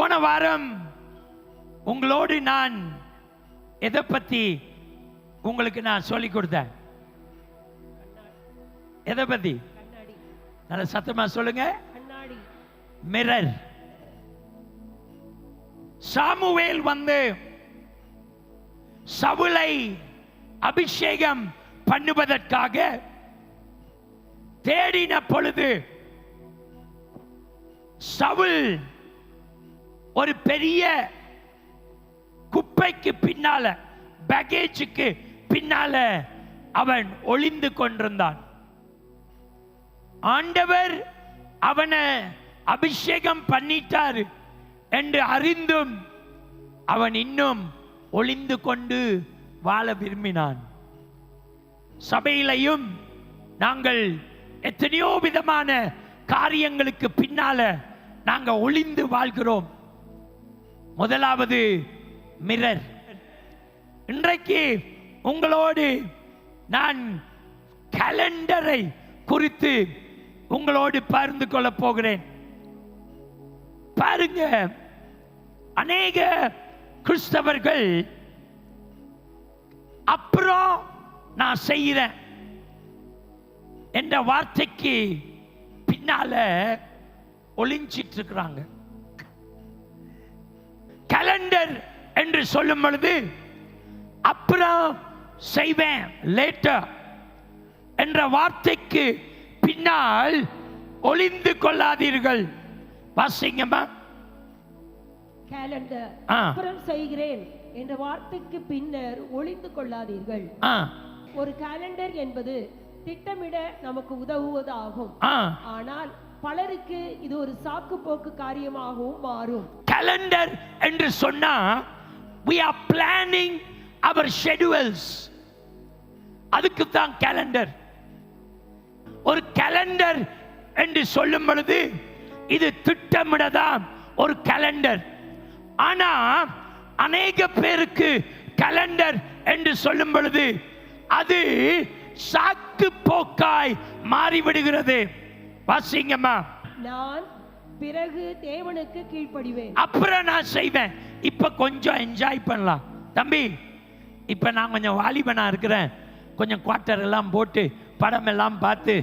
போன வாரம் உங்களோடு நான் எதை பத்தி உங்களுக்கு நான் சொல்லி கொடுத்தேன்? எதை பத்தி? நல்ல சத்தமா சொல்லுங்க. மிரர் சாமுவேல் வந்து சவுளை அபிஷேகம் பண்ணுவதற்காக தேடின பொழுது சவுல் ஒரு பெரிய குப்பைக்கு பின்னால பேகேஜுக்கு பின்னால அவன் ஒளிந்து கொண்டிருந்தான். ஆண்டவர் அவனை அபிஷேகம் பண்ணிட்டார் என்று அறிந்தும் அவன் இன்னும் ஒளிந்து கொண்டு வாழ விரும்பினான். சபையிலையும் நாங்கள் எத்தனையோ விதமான காரியங்களுக்கு பின்னால நாங்கள் ஒளிந்து வாழ்கிறோம். முதலாவது மிரர் இன்றைக்கு உங்களோடு நான் கேலண்டரை குறித்து உங்களோடு பகிர்ந்து கொள்ள போகிறேன். பாருங்க அநேக கிறிஸ்தவர்கள் அப்புறம் நான் செய்கிறேன் என்ற வார்த்தைக்கு பின்னால ஒளிஞ்சிட்டு இருக்கிறாங்க. கேலண்டர் என்று சொல்லும் பொழுது அப்புறம் செய்வேன் லேட்டர் என்ற வார்த்தைக்கு பின்னால் ஒளிந்து கொள்ளாதீர்கள். வாசிங்கம்மா. கேலண்டர். அப்புறம் செய்கிறேன் என்ற வார்த்தைக்கு பின்னர் ஒளிந்து கொள்ளாதீர்கள். ஒரு கேலண்டர் என்பது திட்டமிட நமக்கு உதவுவதாகும். ஆனால் பலருக்கு இது ஒரு சாக்கு போக்கு காரியமாகவும் மாறும். கேலண்டர் என்று சொன்னா we are planning our schedules. அதுக்கு தான் கேலண்டர் ஒரு கேலண்டர் என்று சொல்லும் பொழுது இது திட்டமிடதான் ஒரு கேலண்டர் ஆனா அநேக பேருக்கு கேலண்டர் என்று சொல்லும் பொழுது அது சாக்கு போக்காய் மாறிவிடுகிறது. வாசிங்கம்மா. நான் பிறகு தேவனுக்கு கீழ்ப்படிவேன். அப்புறம் நான் செய்வேன். இப்ப கொஞ்சம் என்ஜாய் பண்ணலாம். தம்பி இப்ப நான் கொஞ்சம் வாலிபனா இருக்கிறேன். கொஞ்சம் குவார்ட்டர் எல்லாம் போட்டு படம் எல்லாம் பார்த்து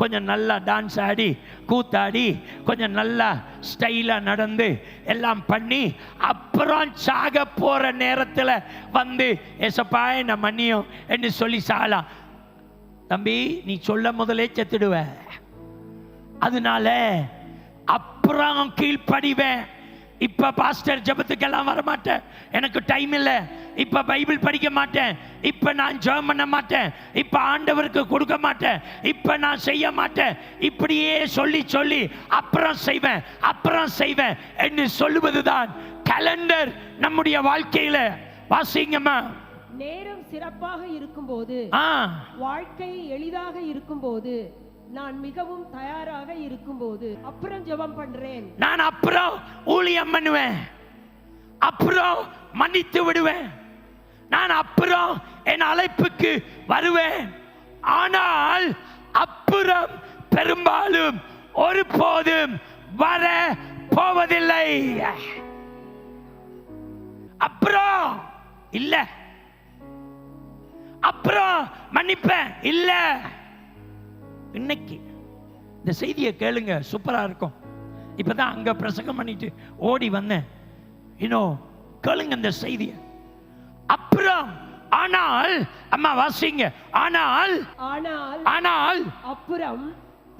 கொஞ்சம் நல்லா டான்ஸ் ஆடி கூத்தாடி கொஞ்சம் நல்லா ஸ்டைலாக நடந்து எல்லாம் பண்ணி அப்புறம் சாக போகிற நேரத்தில் வந்து ஏசப்பா என்ன மன்னியும் என்று சொல்லி சாலாம் தம்பி நீ சொல்ல முதலே செத்துடுவ. அதனால அப்புறம் கீழ்ப்படிவேன். இப்ப பாஸ்டர் ஜெபத்துக்கெல்லாம் வர மாட்டேன் எனக்கு டைம் இல்லை. இப்ப பைபிள் படிக்க மாட்டேன். இப்ப நான் ஜெபம் பண்ண மாட்டேன். இப்ப ஆண்டவருக்கு கொடுக்க மாட்டேன். இப்ப நான் செய்ய மாட்டேன். இப்படியே சொல்லி சொல்லி அப்புறம் செய்வேன். அப்புறம் செய்வேன் என்று சொல்லுவதுதான் கேலண்டர் நம்முடைய வாழ்க்கையில. வாசிங்கம்மா. நேரம் சிறப்பாக இருக்கும்போது ஆ. வாழ்க்கை எளிதாக இருக்கும்போது நான் மிகவும் தயாராக இருக்கும்போது அப்புறம் ஜெபம் பண்றேன். நான் அப்புறம் ஊழியம் பண்ணுவேன். அப்புறம் மன்னித்து விடுவேன். நான் அப்புறம் என் அழைப்புக்கு வருவேன். ஆனால் அப்புறம் பெரும்பாலும் ஒருபோதும் வர போவதில்லை. அப்புறம் இல்ல. அப்புறம் மன்னிப்பேன். இல்ல. இன்னைக்கு இந்த செய்தியை கேளுங்க சூப்பரா இருக்கும். இப்பதான் அங்க பிரசங்கம் பண்ணிட்டு ஓடி வந்தேன். இன்னும் கேளுங்க இந்த செய்தியை. அப்புறம் ஆனால் அம்மா வாசிங்க. ஆனால் ஆனால் ஆனால் அப்புறம்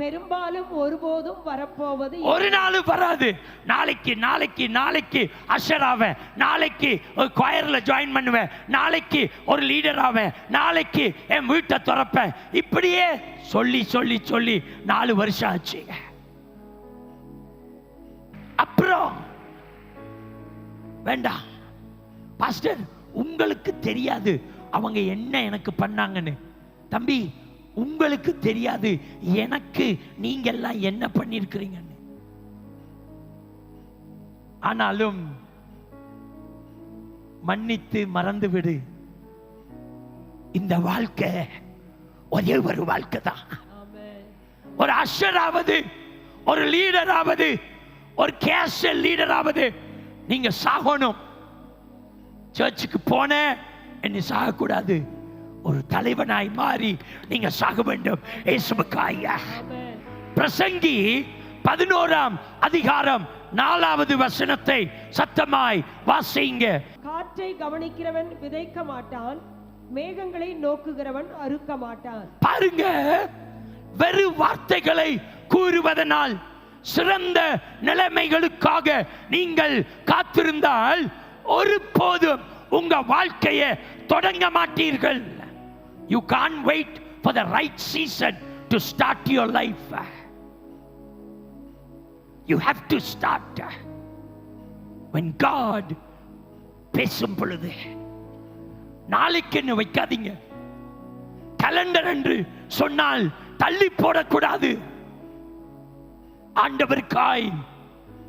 பெரும்பாலும் ஒருபோதும் வரப்போவது ஒரு நாள் வராது. நாளைக்கு நாளைக்கு நாளைக்கு அஷர் ஆவேன். நாளைக்கு ஒரு குயரில் ஜாயின் பண்ணுவேன். நாளைக்கு ஒரு லீடர் ஆவேன். நாளைக்கு என் வீட்டை திறப்பேன். இப்படியே சொல்லி சொல்லி சொல்லி நாலு வருஷம் ஆச்சு. அப்புறம் வேண்டாம். பாஸ்டர் உங்களுக்கு தெரியாது. அவங்க என்ன எனக்கு பண்ணாங்கன்னு. தம்பி உங்களுக்கு தெரியாது. எனக்கு நீங்க எல்லாம் என்ன பண்ணிருக்கிறீங்கன்னு. ஆனாலும் மன்னித்து மறந்து விடு இந்த வாழ்க்கை ஒரே ஒரு வாழ்க்கை தான். ஒரு அஷராவது ஒரு லீடராவது ஒரு கேஷல் லீடராவது நீங்க சாகணும். சர்ச்சுக்கு போன என்ன சாகக்கூடாது. ஒரு தலைவனாய் மாறி நீங்க சாக வேண்டும். ஆமென். பிரசங்கி பதினோராம் அதிகாரம் நாலாவது வசனத்தை சத்தமாய் வாசிங்க. காற்றை கவனிக்கிறவன் விதைக்க மாட்டான் மேகங்களை நோக்குகிறவன் அறுக்க மாட்டான். பாருங்க வெறும் வார்த்தைகளை கூறுவதனால் சிறந்த நிலைமைகளுக்காக நீங்கள் காத்திருந்தால் ஒருபோதும் உங்க வாழ்க்கையை தொடங்க மாட்டீர்கள். You can't wait for the right season to start your life you have to start when God பேசும் பொழுது. நாளைக்குன்னு வைக்காதீங்க. கலண்டர் என்று சொன்னால் தள்ளி போடக்கூடாது. ஆண்டவருக்காய்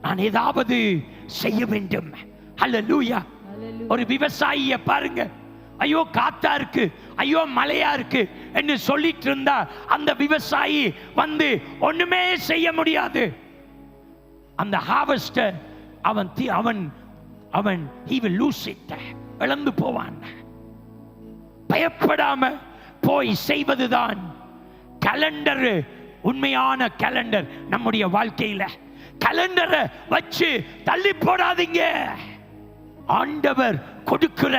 நான் ஏதாவது செய்ய வேண்டும். அல்லேலூயா Hallelujah. ஒரு விவசாயிய பாருங்க. ஐயோ காத்தா இருக்கு. ஐயோ மழையா இருக்கு என்று சொல்லிட்டு இருந்தா அந்த விவசாயி வந்து ஒண்ணுமே செய்ய முடியாது. அந்த ஹார்வெஸ்ட அவன் தி- அவன் அவன் ஹி வில் லூஸ் இட் இழந்து போவான். பயப்படாம போய் செய்வதுதான் கலண்டர் உண்மையான கலண்டர் நம்முடைய வாழ்க்கையில. கலண்டரை வச்சு தள்ளி போடாதீங்க. ஆண்டவர் கொடுக்கிற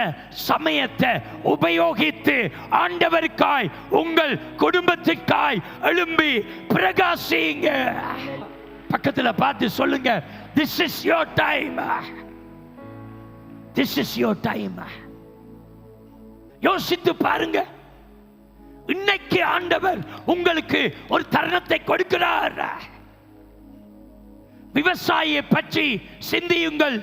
சமயத்தை உபயோகித்து ஆண்டவருக்காய் உங்கள் குடும்பத்திற்காய் எழும்பி பிரகாசிங்க. பக்கத்துல பார்த்து சொல்லுங்க this is your time this is your time யோசித்து பாருங்க. இன்னைக்கு ஆண்டவர் உங்களுக்கு ஒரு தருணத்தை கொடுக்கிறார். விவசாயியை பற்றி சிந்தியுங்கள்.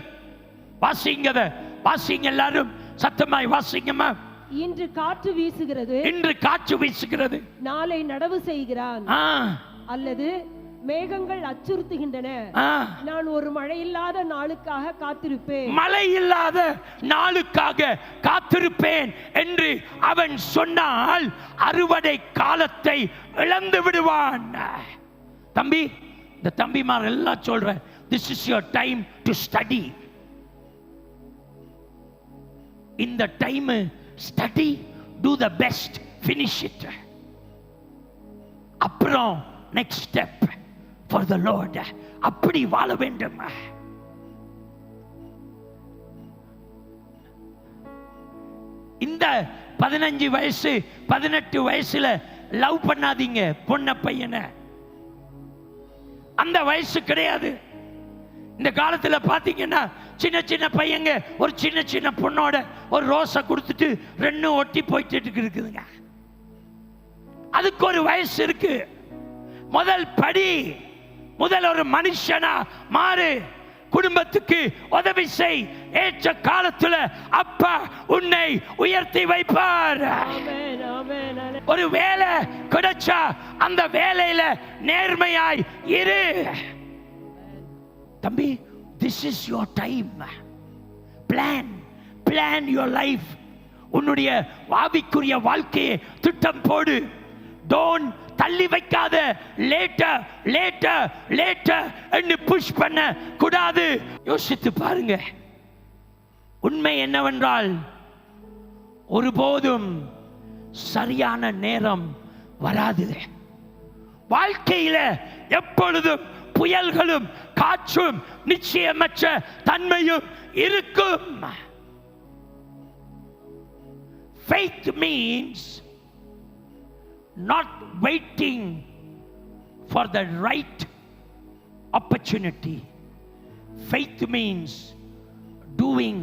வாசிங்கத. வாசிங்க எல்லாரும். சத்தமாய் வாசிங்கம்மா. இன்று காற்று வீசுகிறது. இன்று காற்று வீசுகிறது. நாளை நடவு செய்கிறான். ஆ, அல்லது மேகங்கள் அச்சுறுத்துகின்றன. நான் ஒரு மழையில்லாத நாளுக்காக காத்திருப்பேன். மழை இல்லாத நாளுக்காக காத்திருப்பேன் என்று அவன் சொன்னால் அறுவடை காலத்தை இழந்து விடுவான். தம்பி இந்த தம்பிமார் எல்லாம் சொல்ற this is your time to study இந்த time study do the best finish it அப்புறம் next step for the Lord அப்படி வாழ வேண்டும். இந்த பதினஞ்சு வயசு பதினெட்டு வயசுல லவ் பண்ணாதீங்க பொண்ண பையனை. அந்த வயசு கிடையாது. இந்த காலத்துல பாத்தீங்கன்னா சின்ன சின்ன பையங்க ஒரு சின்ன சின்ன பொண்ணோட ஒரு ரோஸை கொடுத்துட்டு ரெண்டும் ஒட்டி போயிட்டு இருக்குதுங்க. அதுக்கு ஒரு வயசு இருக்கு. முதல் படி முதல் ஒரு மனுஷனா மாறு. குடும்பத்துக்கு உதவி செய். ஏற்ற காலத்துல அப்பா உன்னை உயர்த்தி வைப்பார். ஒரு வேலை கிடைச்சா அந்த வேலையில நேர்மையாய் இரு. தம்பி this is your time plan plan your life உன்னுடைய ஆவிக்குரிய வாழ்க்கையை திட்டம் போடு. டோன் தள்ளி வைக்காத. லேட்ட லேட்ட லேட்ட என்று புஷ் பண்ண கூடாது. யோசித்து பாருங்க. உண்மை என்னவென்றால் ஒருபோதும் சரியான நேரம் வராது. வாழ்க்கையில எப்பொழுதும் புயல்களும் காற்றும் நிச்சயமற்ற தன்மையும் இருக்கும் faith means not waiting for the right opportunity faith means doing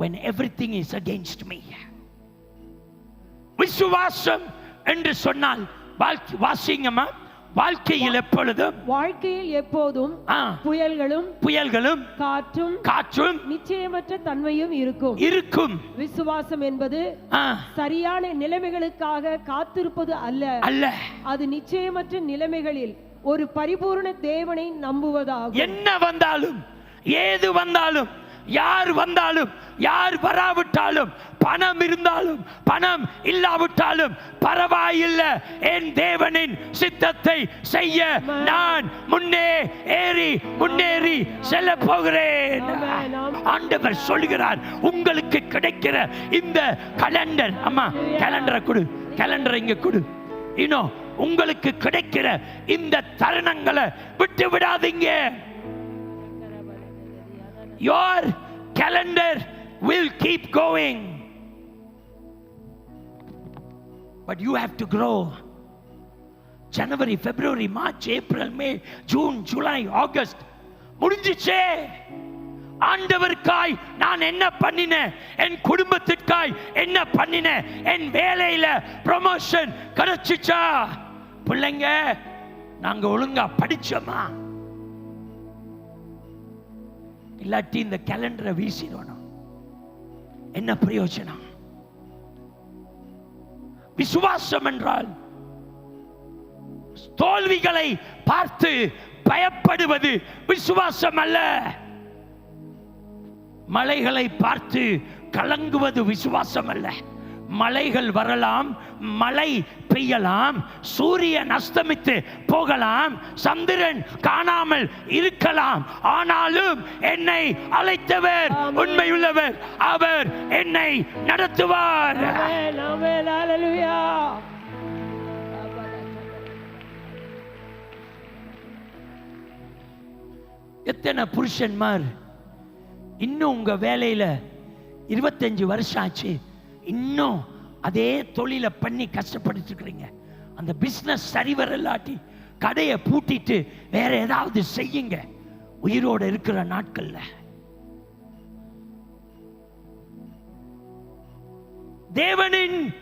when everything is against me விசுவாசம் என்று சொன்னால் வாசிங்கம்மா வாழ்க்கையில் எப்பொழுதும்? வாழ்க்கையில் எப்போதும் புயல்களும் புயல்களும் காற்றும் காற்றும் நிச்சயமற்ற தன்மையும் இருக்கும். இருக்கும். விசுவாசம் என்பது சரியான நிலைமைகளுக்காக காத்திருப்பது அல்ல. அல்ல. அது நிச்சயமற்ற நிலைமைகளில் ஒரு பரிபூர்ண தேவனை நம்புவதாகும். என்ன வந்தாலும் ஏது வந்தாலும் யார் வந்தாலும் யார் வராவிட்டாலும் பணம் இருந்தாலும் பணம் இல்லாவிட்டாலும் பரவாயில்லை. என் தேவனின் சித்தத்தை செய்ய நான் முன்னே ஏறி முன்னேறி செல்ல போகிறேன் ஆண்டவர் சொல்கிறார் உங்களுக்கு கிடைக்கிற இந்த கலண்டர் அம்மா கேலண்டரை கொடு கேலண்டரை இங்க கொடு. இன்னும் உங்களுக்கு கிடைக்கிற இந்த தருணங்களை விட்டு விடாதீங்க your calendar will keep going. But you have to grow. ஜனவரி பிப்ரவரி மார்ச் ஏப்ரல் மே ஜூன் ஜூலை ஆகஸ்ட் முடிஞ்சிச்சே. ஆண்டவருக்காய் நான் என்ன பண்ணினேன்? என் குடும்பத்திற்காய் என்ன பண்ணினேன்? என் வேலையில ப்ரமோஷன் கிடைச்சிச்சா? பிள்ளைங்க நாங்க ஒழுங்கா படிச்சோமா? இல்லாட்டி இந்த கேலண்டரை வீசிடணும். என்ன பிரயோஜனம்? விசுவாசம் என்றால் தோல்விகளை பார்த்து பயப்படுவது விசுவாசம் அல்ல. மலைகளை பார்த்து கலங்குவது விசுவாசம் அல்ல. மலைகள் வரலாம் மழை பெய்யலாம் சூரியன் அஸ்தமித்து போகலாம் சந்திரன் காணாமல் இருக்கலாம் ஆனாலும் என்னை அழைத்தவர். உண்மையுள்ளவர் அவர் என்னை நடத்துவார். எத்தனை புருஷன்மார் இன்னும் உங்க வேலையில இருபத்தஞ்சு வருஷம் ஆச்சு இன்னும் அதே தொழிலை பண்ணி கஷ்டப்பட்டு இருக்கிறீங்க அந்த பிசினஸ் சரி வரலாட்டி கடையை பூட்டிட்டு வேற ஏதாவது செய்யுங்க. உயிரோட இருக்கிற நாட்கள்ல. தேவனின்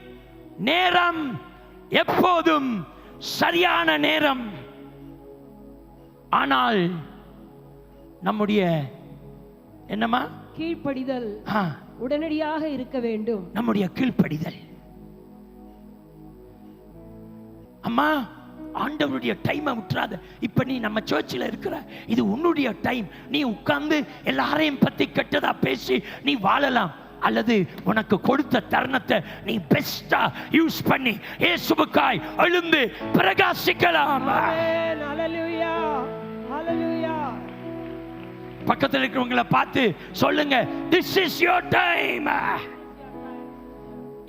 நேரம் எப்போதும் சரியான நேரம். ஆனால் நம்முடைய என்னம்மா? கீழ்ப்படிதல். உடனடியாக இருக்க வேண்டும். நம்முடைய கீழ்ப்படிதல். அம்மா ஆண்டவருடைய டைமை விட்டுறாத. இப்ப நீ நம்ம சர்ச்சில் இருக்கிற இது உன்னுடைய டைம் நீ உட்கார்ந்து எல்லாரையும் பத்தி கெட்டதா பேசி நீ வாழலாம். அல்லது உனக்கு கொடுத்த தருணத்தை நீ பெஸ்டா யூஸ் பண்ணி இயேசுவுக்காய் எழுந்து பிரகாசிக்கலாம். பக்கத்தில் இருக்கிறவங்களை பார்த்து சொல்லுங்க திஸ் இஸ் யோர் டைம்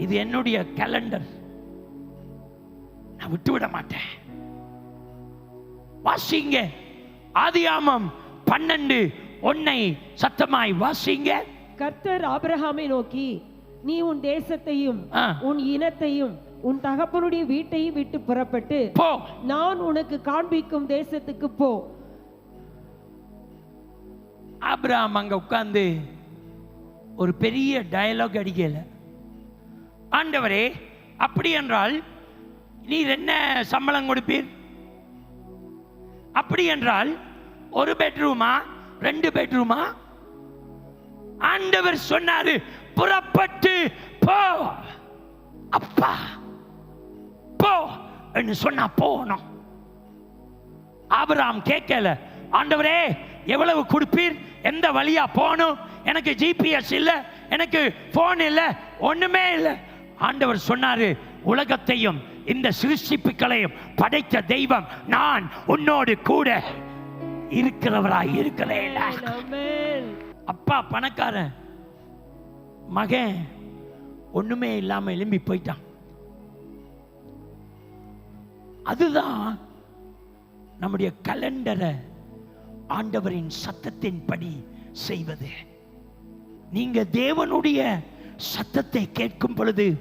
இது என்னுடைய கேலண்டர் நான் விட்டு விட மாட்டேன். வாசிங்க. ஆதியாமம் பன்னெண்டு ஒன்னை சத்தமாய் வாசிங்க. கர்த்தர் ஆபிரகாமை நோக்கி நீ உன் தேசத்தையும். உன் இனத்தையும் உன் தகப்பனுடைய வீட்டையும் விட்டு புறப்பட்டு போ. நான் உனக்கு காண்பிக்கும் தேசத்துக்கு போ. ஆபிரகாம் அங்க உட்கார்ந்து ஒரு பெரிய டயலாக் அடிக்கல. ஆண்டவரே அப்படி என்றால் நீர் என்ன சம்பளம் கொடுப்பீர்? அப்படி என்றால் ஒரு பெட்ரூமா ரெண்டு பெட்ரூமா ஆண்டவர் சொன்னாரு புறப்பட்டு போ. அப்பா போ என்று சொன்னா போகணும். ஆபிரகாம் கேட்கல ஆண்டவரே எவ்வளவு கொடுப்பீர்? எந்த வழியா போகணும்? எனக்கு ஜிபிஎஸ் இல்ல எனக்கு போன் இல்ல ஒண்ணுமே இல்ல. ஆண்டவர் சொன்னாரு உலகத்தையும் இந்த சிருஷ்டிப்புகளையும் படைத்த தெய்வம் நான் உன்னோடு கூட இருக்கிறவராய் இருக்கிறேன். அப்பா பணக்காரன் மகன் ஒண்ணுமே இல்லாம எழும்பி போயிட்டான். அதுதான் நம்முடைய கலண்டரை ஆண்டவரின் சத்தத்தின்படி செய்வது. நீங்க தேவனுடைய சத்தத்தை கேட்கும் பொழுது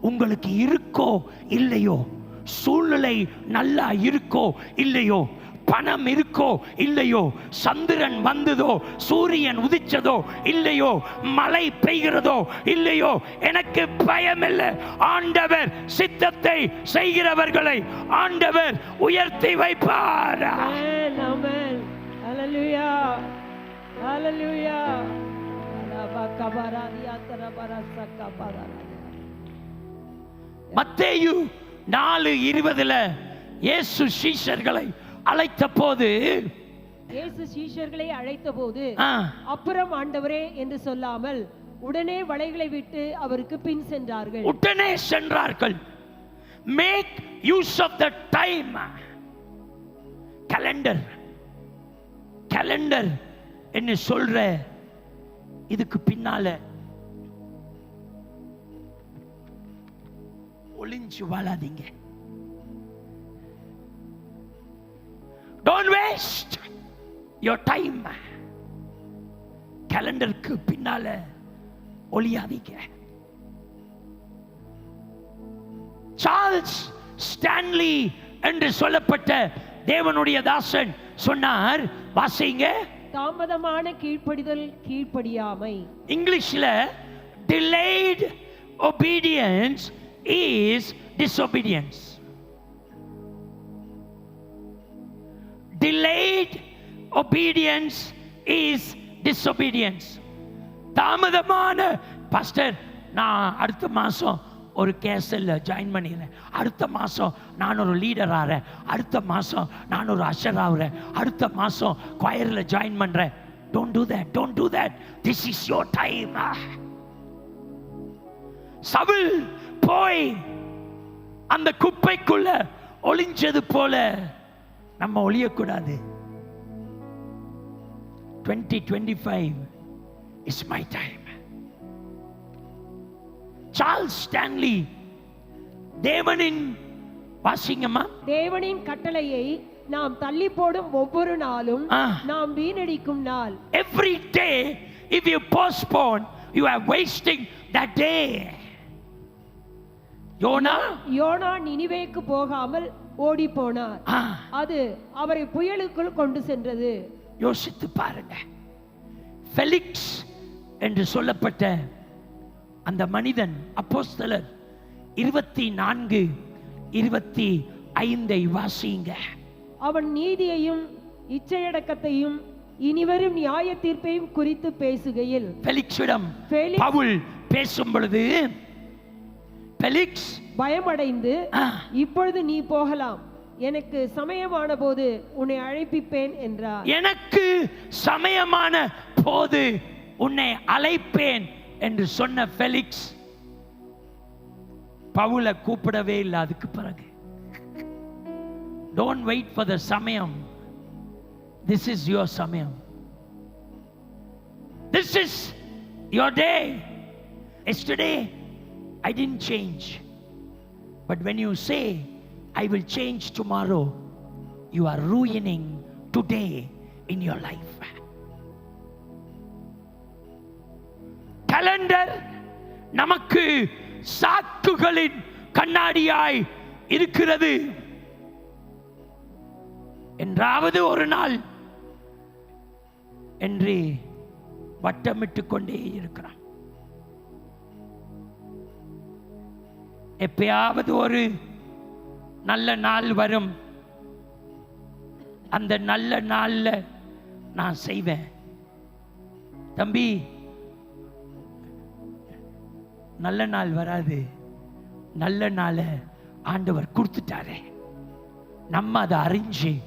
உங்களுக்கு இருக்கோ இல்லையோ சூழ்நிலை நல்லா இருக்கோ இல்லையோ பணம் இருக்கோ இல்லையோ சந்திரன் வந்ததோ சூரியன் உதிச்சதோ இல்லையோ மழை பெய்கிறதோ இல்லையோ எனக்கு பயம் இல்லை ஆண்டவர் சித்தத்தை செய்கிறவர்களை ஆண்டவர் உயர்த்தி வைப்பார்? ஹalleluya, ஹalleluya. மத்தேயு நாலு இருபதுல இயேசு சீஷர்களை அழைத்த போது இயேசு சீஷர்களை அழைத்தபோது ஆ, அப்புறம் ஆண்டவரே என்று சொல்லாமல் உடனே வலைகளை விட்டு அவருக்கு பின் சென்றார்கள். உடனே சென்றார்கள். Make use of the time calendar calendar என்ன சொல்ற? இதுக்கு பின்னால ஒளிஞ்சு வாழாதீங்க. டோன்ட் வேஸ்ட் யோர் டைம் கேலண்டருக்கு பின்னால ஒளியாதீங்க. சார்ல்ஸ் ஸ்டான்லி என்று சொல்லப்பட்ட தேவனுடைய தாசன் சொன்னார் வாசிங்க தாமதமான கீழ்ப்படிதல் கீழ்ப்படியாமை இங்கிலீஷ்ல delayed obedience is disobedience delayed obedience is disobedience தாமதமான பாஸ்டர் நான் அடுத்த மாசம் ஒரு கேசலில் ஜாயின் பண்ணிடுறேன். அடுத்த மாதம் நான் ஒரு லீடர் ஆகிறேன் அடுத்த மாதம் நான் ஒரு அஷர் ஆகுறேன் அடுத்த மாதம் கொயரில் ஜாயின் பண்ணுறேன் don't do that don't do that this is your time Saul போய் அந்த குப்பைக்குள்ள ஒளிஞ்சது போல நம்ம ஒளியக்கூடாது. Twenty twenty five is my time Charles Stanley தேவனின் வாசிங்கம்மா. தேவனின் கட்டளையை நாம் தள்ளி போடும் ஒவ்வொரு நாளும். நாம் வீணடிக்கும் நாள். Every day if you postpone you are wasting that day. Jonah? Jonah நினிவேக்கு போகாமல் ஓடி போனார் அது அவரை புயலுக்குள் கொண்டு சென்றது. யோசித்து பாருங்க. ஃபெலிக்ஸ் என்று சொல்லப்பட்ட அந்த மனிதன் அப்போஸ்தலர். இருபத்தி நான்கு இருபத்தி ஐந்தை வாசிங்க. அவன் நீதியையும் இச்சையடக்கத்தையும் இனிவரும் நியாய தீர்ப்பையும் குறித்து பேசுகையில். ஃபெலிக்ஸிடம் ஃபெலிக்ஸ் பவுல் பேசும் பொழுது ஃபெலிக்ஸ் பயமடைந்து இப்பொழுது நீ போகலாம். எனக்கு சமயமான போது உன்னை அழைப்பிப்பேன் என்றார். எனக்கு சமயமான போது உன்னை அழைப்பேன் என்று சொன்ன ஃபெலிக்ஸ் பவுலை கூப்பிடவே இல்லை அதுக்கு பிறகு. டோன்ட் வெயிட் ஃபார் த சமயம். திஸ் இஸ் யுவர் சமயம். This is your day yesterday I didn't change but when you say I will change tomorrow you are ruining today in your life calendar நமக்கு சாக்குகளின் கண்ணாடியாய் இருக்கிறது. என்றாவது ஒரு நாள் என்று வட்டமிட்டு கொண்டே இருக்கிறான். எப்பயாவது ஒரு நல்ல நாள் வரும். அந்த நல்ல நாள்ல நான் செய்வேன். தம்பி நல்ல நாள் வராது. நல்ல நாளை ஆண்டவர் கொடுத்துட்டாரே. நம்ம அதை அறிஞ்சு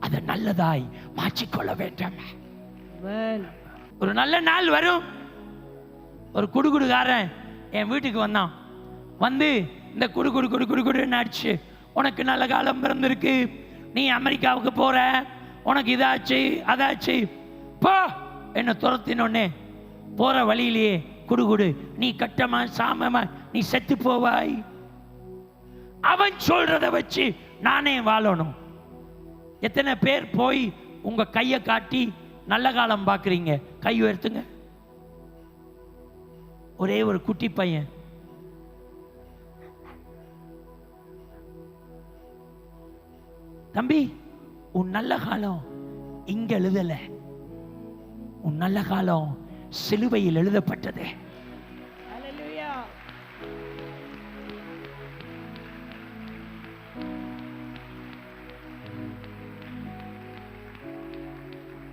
அதை நல்லதாய் மாற்றிக்கொள்ள வேண்டும். ஒரு நல்ல நாள் வரும். ஒரு குடுகுடுகாரன் என் வீட்டுக்கு வந்தான். வந்து இந்த குடு குடு குடு குடு குடுன்னு அடிச்சு உனக்கு நல்ல காலம் பிறந்திருக்கு. நீ அமெரிக்காவுக்கு போற. உனக்கு இதாச்சு அதாச்சு. போ. என்ன துரத்தினோடனே போற வழியிலேயே குடு குடு. நீ கட்டமா சாமமா நீ செத்து போவாய். அவன் சொல்றத வச்சு நானே வாழணும். எத்தனை பேர் போய் உங்க கையை காட்டி நல்ல காலம் பார்க்குறீங்க கை உயர்த்துங்க. ஒரே ஒரு குட்டி பையன். தம்பி உன் நல்ல காலம் இங்க எழுதலை. உன் நல்ல காலம் சிலுவையில் எழுதப்பட்டது.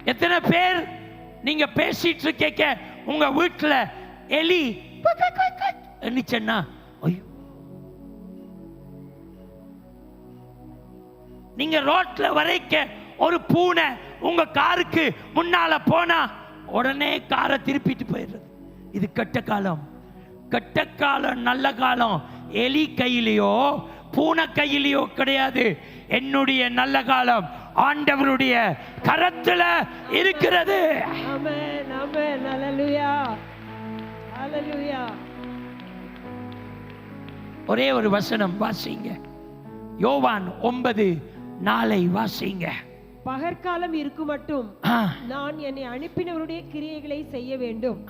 எத்தனை பேர் நீங்க பேசிட்டு கேட்க உங்க வீட்டுல எலி என்னச்சன்னா ஐயோ நீங்க ரோட்ல வரைக்க ஒரு பூனை உங்க காருக்கு முன்னால போனா உடனே காரை திருப்பிட்டு போயிடுறது. இது கெட்ட காலம். கெட்ட காலம் நல்ல காலம். எலி கையிலையோ பூனை கையிலையோ கிடையாது. என்னுடைய நல்ல காலம் ஆண்டவருடைய கரத்துல இருக்கிறது. ஒரே ஒரு வசனம் வாசிங்க. யோவான் ஒன்பது நாளை வாசிங்க. பகற்காலம் இருக்கும் மட்டும் நான் என்னை அனுப்பினவருடைய கிரியைகளை செய்ய வேண்டும்.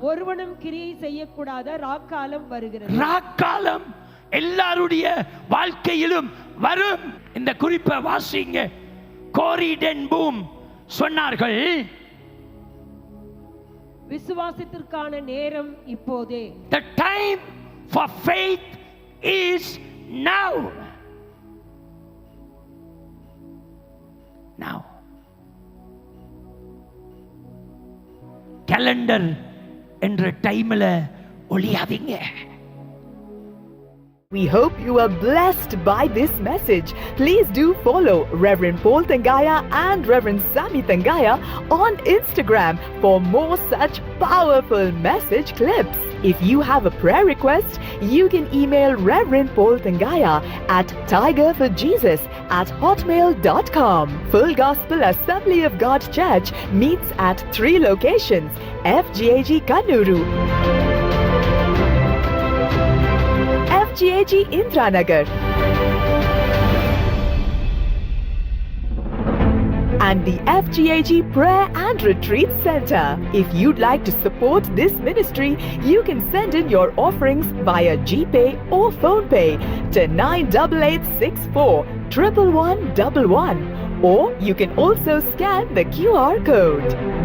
ஒருவனும் கிரியை செய்யக்கூடாத ராக்காலம் வருகிறது. ராக்காலம் எல்லாருடைய வாழ்க்கையிலும் வரும். இந்த குறிப்பை வாசிங்க. கோரிடன் பூம் சொன்னார்கள். விசுவாசத்திற்கான நேரம் இப்போதே. The time for faith is now. Now. Calendar என்ற டைம்ல ஒளியாதீங்க. We hope you are blessed by this message. Please do follow Reverend Paul Tangaya and Reverend Sami Tangaya on Instagram for more such powerful message clips. If you have a prayer request, you can email Reverend Paul Tangaya at tigerforjesus at hotmail.com. Full Gospel Assembly of God Church meets at three locations FGAG Kannuru, FGAG Indranagar and the FGAG Prayer and Retreat Center. If you'd like to support this ministry, you can send in your offerings via GPay or PhonePay to 98864 11111 or you can also scan the QR code.